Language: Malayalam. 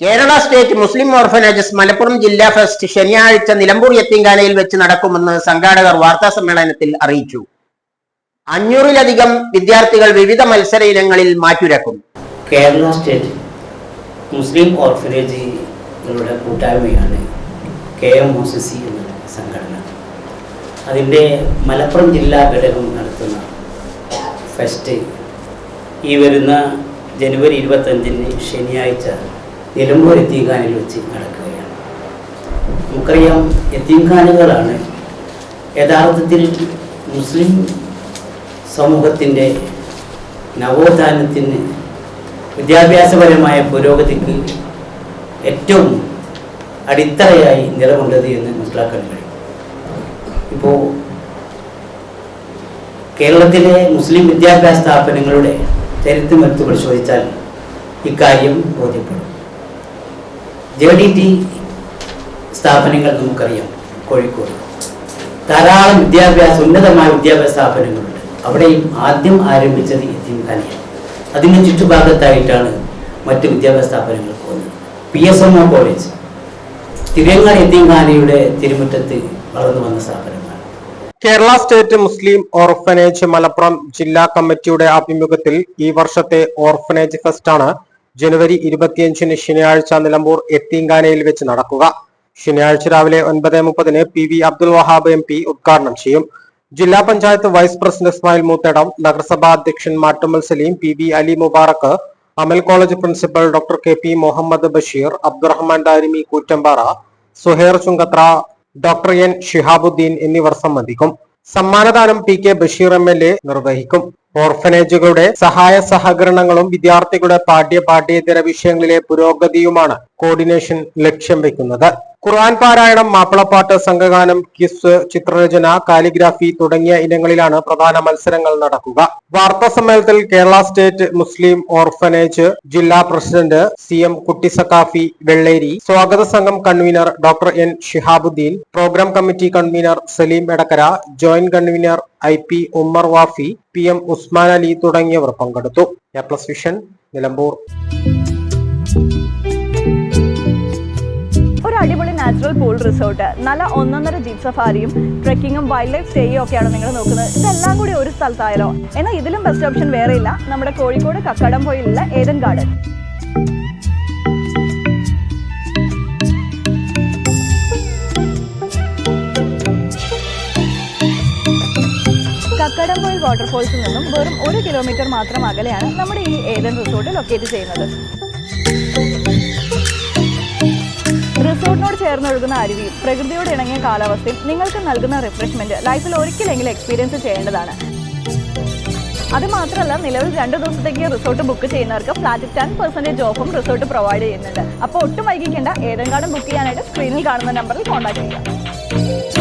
Kerala state Muslim orphanages Malappuram ജില്ലാ ഫെസ്റ്റ് ശനിയാഴ്ച നിലമ്പൂർ യത്തിങ്കാനയിൽ വെച്ച് നടക്കുമെന്ന് സംഘാടകർ വാർത്താ സമ്മേളനത്തിൽ അറിയിച്ചു. അഞ്ഞൂറിലധികം വിദ്യാർത്ഥികൾ വിവിധ മത്സര ഇനങ്ങളിൽ മാറ്റുരക്കും. കേരള സ്റ്റേറ്റ് മുസ്ലിം ഓർഫനേജുകളുടെ കൂട്ടായ്മയാണ് K M O C C എന്ന സംഘടന. അതിന്റെ മലപ്പുറം ജില്ലാ ഘടകം നടത്തുന്ന ഫെസ്റ്റ് ഈ വരുന്ന ജനുവരി ഇരുപത്തഞ്ചിന് ശനിയാഴ്ച നിലമ്പൂർ എത്തിങ്കാനിൽ വെച്ച് നടക്കുകയാണ്. നമുക്കറിയാം എത്തിങ്കാനുകളാണ് യഥാർത്ഥത്തിൽ മുസ്ലിം സമൂഹത്തിന്റെ നവോത്ഥാനത്തിന് വിദ്യാഭ്യാസപരമായ പുരോഗതിക്ക് ഏറ്റവും അടിത്തറയായി നിലകൊണ്ടത് എന്ന് മനസ്സിലാക്കാൻ കഴിയും. ഇപ്പോൾ കേരളത്തിലെ മുസ്ലിം വിദ്യാഭ്യാസ സ്ഥാപനങ്ങളുടെ ചരിത്രം എടുത്ത് പരിശോധിച്ചാൽ ഇക്കാര്യം ബോധ്യപ്പെടും. ജെ ഡി ടി സ്ഥാപനങ്ങൾ നമുക്കറിയാം കോഴിക്കോട്. ധാരാളം വിദ്യാഭ്യാസ ഉന്നതമായ വിദ്യാഭ്യാസ സ്ഥാപനങ്ങളുണ്ട്. അവിടെയും ആദ്യം ആരംഭിച്ചത് യത്തീംഖാനയാണ് അതിന് ചുറ്റുഭാഗത്തായിട്ടാണ് മറ്റ് വിദ്യാഭ്യാസ സ്ഥാപനങ്ങൾ പോകുന്നത്. P S M O college. Thiruvangad യത്തീംഖാനയുടെ തിരുമുറ്റത്ത് വളർന്നു വന്ന സ്ഥാപനമാണ്. Kerala state Muslim orphanage Malappuram ജില്ലാ കമ്മിറ്റിയുടെ ആഭിമുഖ്യത്തിൽ ഈ വർഷത്തെ ഓർഫനേജ് ഫെസ്റ്റാണ് ജനുവരി ഇരുപത്തിയഞ്ചിന് ശനിയാഴ്ച നിലമ്പൂർ എത്തിങ്കാനയിൽ വെച്ച് നടക്കുക. ശനിയാഴ്ച രാവിലെ ഒൻപത് മുപ്പതിന് P V Abdul Wahab M P ഉദ്ഘാടനം ചെയ്യും. ജില്ലാ പഞ്ചായത്ത് വൈസ് പ്രസിഡന്റ് ഇസ്മായിൽ മൂത്തേടം നഗരസഭാ അധ്യക്ഷൻ Mattummal Saleem P B Ali Mubarak Amal college principal doctor K P Muhammad Basheer Abdurahman Darimi Koottampara Suheer Chungathara doctor N Shihabuddeen എന്നിവർ സംബന്ധിക്കും. സമ്മാനദാനം P K Basheer M L A നിർവഹിക്കും. ഓർഫനേജുകളുടെ സഹായ സഹകരണങ്ങളും വിദ്യാർത്ഥികളുടെ പാഠ്യ പാഠ്യേതര വിഷയങ്ങളിലെ പുരോഗതിയുമാണ് കോർഡിനേഷൻ ലക്ഷ്യം വെക്കുന്നത്. ഖുർആൻ പാരായണം മാപ്പിളപ്പാട്ട് സംഘഗാനം കിസ് ചിത്രരചന കാലിഗ്രാഫി തുടങ്ങിയ ഇനങ്ങളിലാണ് പ്രധാന മത്സരങ്ങൾ നടക്കുക. വാർത്താ സമ്മേളനത്തിൽ കേരള സ്റ്റേറ്റ് മുസ്ലിം ഓർഫനേജ് ജില്ലാ president C M Kuttisaqafi Velleri സ്വാഗത സംഘം convener doctor N Shihabuddeen program committee convener Saleem Edakkara joint convener I P Ummer Wafi P M Usman Ali തുടങ്ങിയവർ പങ്കെടുത്തു. A plus vision Nilambur. Natural pool resort നല്ല ഒന്നൊന്നര ജീപ്പ് സഫാരിയും ട്രെക്കിങ്ങും വൈൽഡ് ലൈഫ് സ്റ്റേയും ഒക്കെയാണ് നിങ്ങൾ നോക്കുന്നത്. ഇതെല്ലാം കൂടി ഒരു സ്ഥലത്തായാലോ? എന്നാൽ ഇതിലും ബെസ്റ്റ് ഓപ്ഷൻ വേറെ ഇല്ല. നമ്മുടെ കോഴിക്കോട് കക്കടം പോയിലുള്ള ഏതൻ ഗാർഡൻ കക്കടംപോയിൽ വാട്ടർഫോൾസിൽ നിന്നും വെറും ഒരു കിലോമീറ്റർ മാത്രം അകലെയാണ് നമ്മുടെ ഈ ഏതൻ റിസോർട്ട് ലൊക്കേറ്റ് ചെയ്യുന്നത്. റിസോർട്ടിനോട് ചേർന്നൊഴുകുന്ന അരുവിയും പ്രകൃതിയോട് ഇണങ്ങിയ കാലാവസ്ഥയിൽ നിങ്ങൾക്ക് നൽകുന്ന റിഫ്രഷ്മെന്റ് ലൈഫിൽ ഒരിക്കലെങ്കിലും എക്സ്പീരിയൻസ് ചെയ്യേണ്ടതാണ്. അത് മാത്രമല്ല നിലവിൽ രണ്ട് ദിവസത്തേക്ക് റിസോർട്ട് ബുക്ക് ചെയ്യുന്നവർക്ക് ഫ്ലാറ്റ് ടെൻ പെർസെന്റേജ് ഓഫും റിസോർട്ട് പ്രൊവൈഡ് ചെയ്യുന്നുണ്ട്. അപ്പോൾ ഒട്ടും വൈകിക്കേണ്ട ഏതെങ്കിലും ബുക്ക് ചെയ്യാനായിട്ട് സ്ക്രീനിൽ കാണുന്ന നമ്പറിൽ കോൺടാക്ട് ചെയ്യുക.